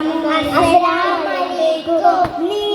അസ്സലാമു അലൈക്കും.